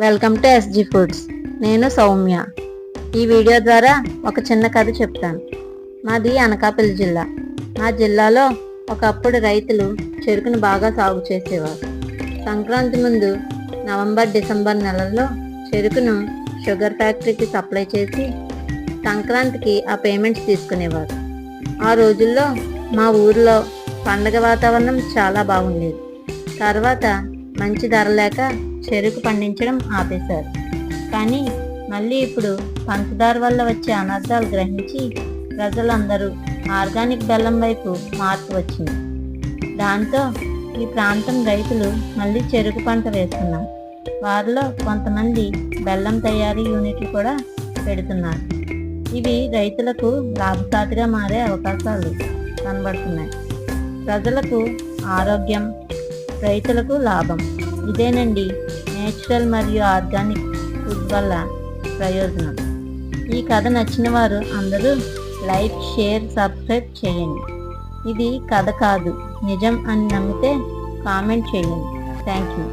Welcome to SG foods. నేను సౌమ్య. ఈ video ద్వారా ఒక చిన్న కథ చెప్తాను. మాది అనకాపల్లి జిల్లా. మా జిల్లాలో ఒకప్పుడు రైతులు చెరుకును బాగా సాగు చేసేవారు. సంక్రాంతి ముందు నవంబర్ డిసెంబర్ నెలల్లో చెరుకును షుగర్ ఫ్యాక్టరీకి సప్లై చేసి సంక్రాంతికి ఆ పేమెంట్స్ తీసుకునేవారు. ఆ రోజుల్లో మా ఊరిలో పండగ వాతావరణం చాలా బాగుండేది. తర్వాత మంచి ధర లేక చెరుకు పండించడం ఆపేశారు. కానీ మళ్ళీ ఇప్పుడు పంచదార వల్ల వచ్చే అనర్థాలు గ్రహించి ప్రజలందరూ ఆర్గానిక్ బెల్లం వైపు మార్పు వచ్చింది. దాంతో ఈ ప్రాంతం రైతులు మళ్ళీ చెరుకు పంట వేస్తున్నారు. వారిలో కొంతమంది బెల్లం తయారీ యూనిట్లు కూడా పెడుతున్నారు. ఇవి రైతులకు లాభసాటిగా మారే అవకాశాలు కనబడుతున్నాయి. ప్రజలకు ఆరోగ్యం రైతులకు లాభం. ఇదేనండి నేచురల్ మరియు ఆర్గానిక్ ఫుడ్ వల్ల ప్రయోజనం. ఈ కథ నచ్చిన వారు అందరూ లైక్ షేర్ సబ్స్క్రైబ్ చేయండి. ఇది కథ కాదు నిజం అని నమ్మితే కామెంట్ చేయండి. Thank you